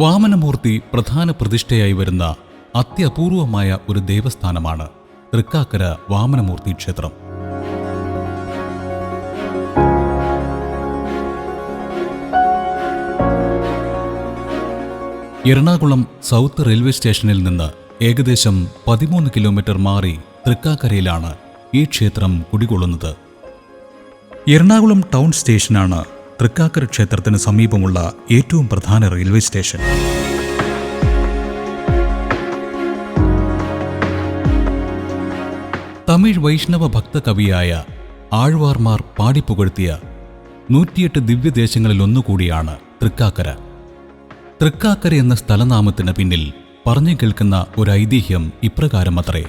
വാമനമൂർത്തി പ്രധാന പ്രതിഷ്ഠയായി വരുന്ന അത്യപൂർവമായ ഒരു ദേവസ്ഥാനമാണ് തൃക്കാക്കര വാമനമൂർത്തി ക്ഷേത്രം. എറണാകുളം സൗത്ത് റെയിൽവേ സ്റ്റേഷനിൽ നിന്ന് ഏകദേശം പതിമൂന്ന് കിലോമീറ്റർ മാറി തൃക്കാക്കരയിലാണ് ഈ ക്ഷേത്രം കുടികൊള്ളുന്നത്. എറണാകുളം ടൗൺ സ്റ്റേഷനാണ് തൃക്കാക്കര ക്ഷേത്രത്തിന് സമീപമുള്ള ഏറ്റവും പ്രധാന റെയിൽവേ സ്റ്റേഷൻ. തമിഴ് വൈഷ്ണവ ഭക്ത കവിയായ ആഴ്വാർമാർ പാടിപ്പുകഴ്ത്തിയ നൂറ്റിയെട്ട് ദിവ്യദേശങ്ങളിലൊന്നുകൂടിയാണ് തൃക്കാക്കര. തൃക്കാക്കര എന്ന സ്ഥലനാമത്തിന് പിന്നിൽ പറഞ്ഞു കേൾക്കുന്ന ഒരു ഐതിഹ്യം ഇപ്രകാരമത്രേ.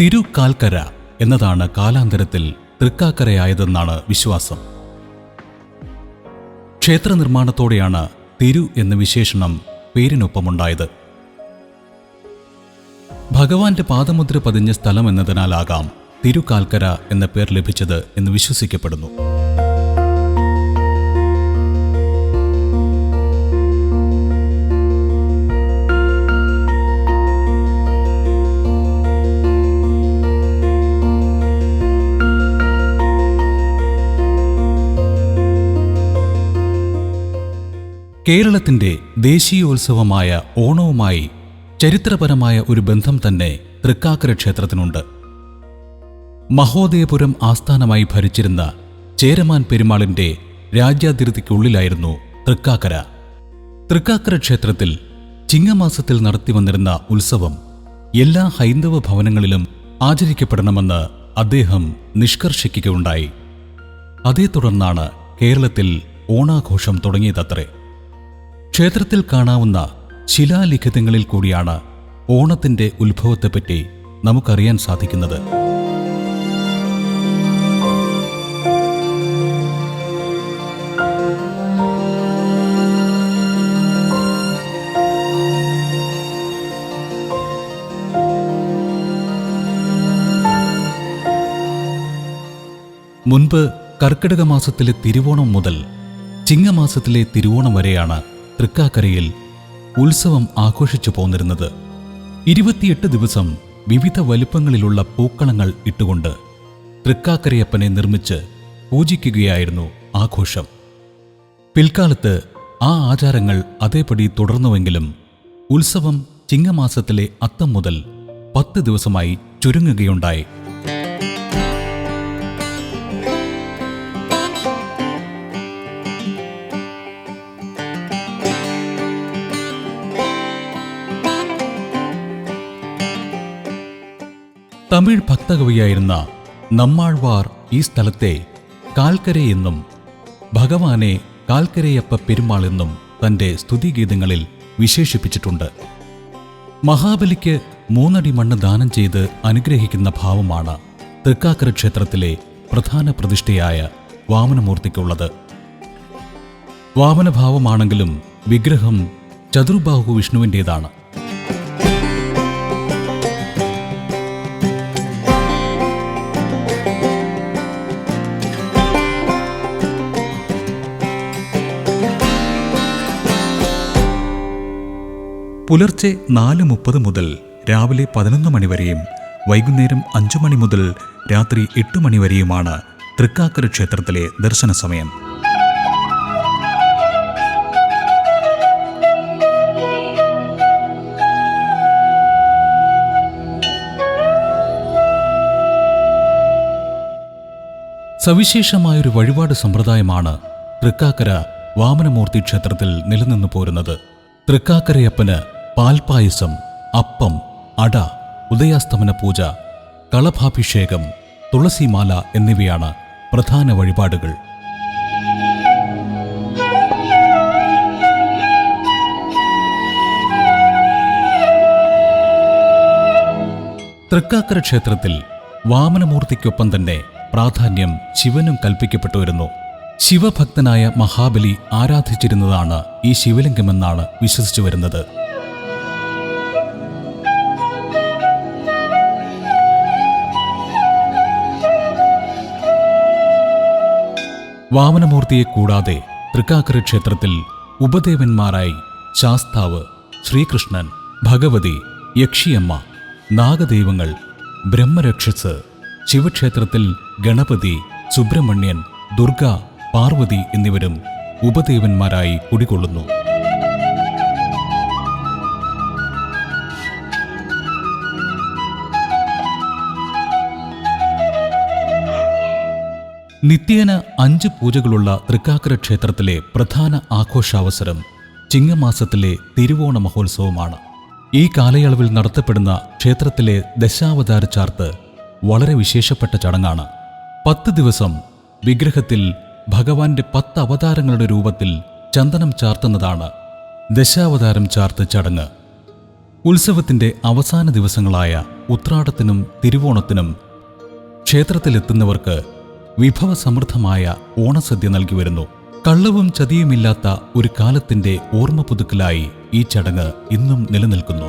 തിരുക്കാൽക്കര എന്നതാണ് കാലാന്തരത്തിൽ തൃക്കാക്കരയായതെന്നാണ് വിശ്വാസം. ക്ഷേത്ര നിർമ്മാണത്തോടെയാണ് തിരു എന്ന വിശേഷണം പേരിനൊപ്പമുണ്ടായത്. ഭഗവാന്റെ പാദമുദ്ര പതിഞ്ഞ സ്ഥലം എന്നതിനാലാകാം തിരുക്കാൽക്കര എന്ന പേർ ലഭിച്ചത് എന്ന് വിശ്വസിക്കപ്പെടുന്നു. കേരളത്തിന്റെ ദേശീയോത്സവമായ ഓണവുമായി ചരിത്രപരമായ ഒരു ബന്ധം തന്നെ തൃക്കാക്കര ക്ഷേത്രത്തിനുണ്ട്. മഹോദയപുരം ആസ്ഥാനമായി ഭരിച്ചിരുന്ന ചേരമാൻ പെരുമാളിന്റെ രാജ്യാതിർത്തിക്കുള്ളിലായിരുന്നു തൃക്കാക്കര. തൃക്കാക്കര ക്ഷേത്രത്തിൽ ചിങ്ങമാസത്തിൽ നടത്തി വന്നിരുന്ന ഉത്സവം എല്ലാ ഹൈന്ദവ ഭവനങ്ങളിലും ആചരിക്കപ്പെടണമെന്ന് അദ്ദേഹം നിഷ്കർഷിക്കുകയുണ്ടായി. അതേ തുടർന്നാണ് കേരളത്തിൽ ഓണാഘോഷം തുടങ്ങിയതത്രേ. ക്ഷേത്രത്തിൽ കാണാവുന്ന ശിലാലിഖിതങ്ങളിൽ കൂടിയാണ് ഓണത്തിന്റെ ഉത്ഭവത്തെപ്പറ്റി നമുക്കറിയാൻ സാധിക്കുന്നത്. മുൻപ് കർക്കിടക മാസത്തിലെ തിരുവോണം മുതൽ ചിങ്ങമാസത്തിലെ തിരുവോണം വരെയാണ് തൃക്കാക്കരയിൽ ഉത്സവം ആഘോഷിച്ചു പോന്നിരുന്നത്. ഇരുപത്തിയെട്ട് ദിവസം വിവിധ വലുപ്പങ്ങളിലുള്ള പൂക്കളങ്ങൾ ഇട്ടുകൊണ്ട് തൃക്കാക്കരയപ്പനെ നിർമ്മിച്ച് പൂജിക്കുകയായിരുന്നു ആഘോഷം. പിൽക്കാലത്ത് ആ ആചാരങ്ങൾ അതേപടി തുടർന്നുവെങ്കിലും ഉത്സവം ചിങ്ങമാസത്തിലെ അത്തം മുതൽ പത്ത് ദിവസമായി ചുരുങ്ങുകയുണ്ടായി. തമിഴ് ഭക്തകവിയായിരുന്ന നമ്മാഴ്വാർ ഈ സ്ഥലത്തെ കാൽക്കരയെന്നും ഭഗവാനെ കാൽക്കരയപ്പ പെരുമാൾ എന്നും തന്റെ സ്തുതിഗീതങ്ങളിൽ വിശേഷിപ്പിച്ചിട്ടുണ്ട്. മഹാബലിക്ക് മൂന്നടി മണ്ണ് ദാനം ചെയ്ത് അനുഗ്രഹിക്കുന്ന ഭാവമാണ് തൃക്കാക്കര ക്ഷേത്രത്തിലെ പ്രധാന പ്രതിഷ്ഠയായ വാമനമൂർത്തിക്കുള്ളത്. വാമനഭാവമാണെങ്കിലും വിഗ്രഹം ചതുർബാഹു വിഷ്ണുവിന്റേതാണ് പുലർച്ചെ നാല് മുപ്പത് മുതൽ രാവിലെ പതിനൊന്ന് മണിവരെയും വൈകുന്നേരം അഞ്ചു മണി മുതൽ രാത്രി എട്ട് മണിവരെയുമാണ് തൃക്കാക്കര ക്ഷേത്രത്തിലെ ദർശന സമയം. സവിശേഷമായൊരു വഴിപാട് സമ്പ്രദായമാണ് തൃക്കാക്കര വാമനമൂർത്തി ക്ഷേത്രത്തിൽ നിലനിന്നു പോരുന്നത്. തൃക്കാക്കരയപ്പന് പാൽപായസം അപ്പം അട ഉദയാസ്തമന പൂജ കളഭാഭിഷേകം തുളസിമാല എന്നിവയാണ് പ്രധാന വഴിപാടുകൾ. തൃക്കാക്കര ക്ഷേത്രത്തിൽ വാമനമൂർത്തിക്കൊപ്പം തന്നെ പ്രാധാന്യം ശിവനും കൽപ്പിക്കപ്പെട്ടു വരുന്നു ശിവഭക്തനായ മഹാബലി ആരാധിച്ചിരുന്നതാണ് ഈ ശിവലിംഗമെന്നാണ് വിശ്വസിച്ചു വരുന്നത് വാമനമൂർത്തിയെ കൂടാതെ തൃക്കാക്കര ക്ഷേത്രത്തിൽ ഉപദേവന്മാരായി ശാസ്താവ് ശ്രീകൃഷ്ണൻ ഭഗവതി യക്ഷിയമ്മ നാഗദൈവങ്ങൾ ബ്രഹ്മരക്ഷസ് ശിവക്ഷേത്രത്തിൽ ഗണപതി സുബ്രഹ്മണ്യൻ ദുർഗ പാർവതി എന്നിവരും ഉപദേവന്മാരായി കുടികൊള്ളുന്നു. നിത്യേന അഞ്ച് പൂജകളുള്ള തൃക്കാക്കര ക്ഷേത്രത്തിലെ പ്രധാന ആഘോഷാവസരം ചിങ്ങമാസത്തിലെ തിരുവോണ മഹോത്സവമാണ്. ഈ കാലയളവിൽ നടത്തപ്പെടുന്ന ക്ഷേത്രത്തിലെ ദശാവതാര ചാർത്ത് വളരെ വിശേഷപ്പെട്ട ചടങ്ങാണ്. പത്ത് ദിവസം വിഗ്രഹത്തിൽ ഭഗവാന്റെ പത്ത് അവതാരങ്ങളുടെ രൂപത്തിൽ ചന്ദനം ചാർത്തുന്നതാണ് ദശാവതാരം ചാർത്ത് ചടങ്ങ്. ഉത്സവത്തിന്റെ അവസാന ദിവസങ്ങളായ ഉത്രാടത്തിനും തിരുവോണത്തിനും ക്ഷേത്രത്തിലെത്തുന്നവർക്ക് വിഭവസമൃദ്ധമായ ഓണസദ്യ നൽകി വരുന്നു. കള്ളവും ചതിയുമില്ലാത്ത ഒരു കാലത്തിന്റെ ഓർമ്മ പുതുക്കലായി ഈ ചടങ്ങ് ഇന്നും നിലനിൽക്കുന്നു.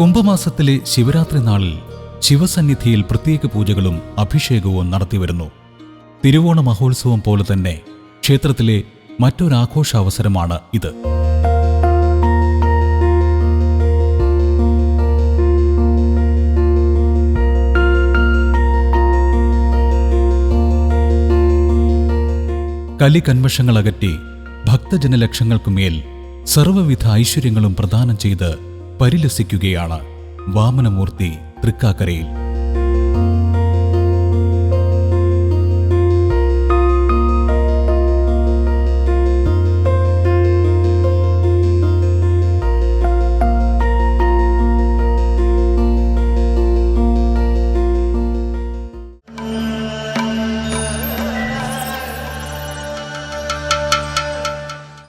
കുംഭമാസത്തിലെ ശിവരാത്രി നാളിൽ ശിവസന്നിധിയിൽ പ്രത്യേക പൂജകളും അഭിഷേകവും നടത്തിവരുന്നു തിരുവോണ മഹോത്സവം പോലെ തന്നെ ക്ഷേത്രത്തിലെ മറ്റൊരാഘോഷാവസരമാണ് ഇത്. കലികന്മഷങ്ങൾ അകറ്റി ഭക്തജനലക്ഷങ്ങൾക്കുമേൽ സർവവിധ ഐശ്വര്യങ്ങളും പ്രദാനം ചെയ്ത് പരിലസിക്കുകയാണ് വാമനമൂർത്തി തൃക്കാക്കരയിൽ.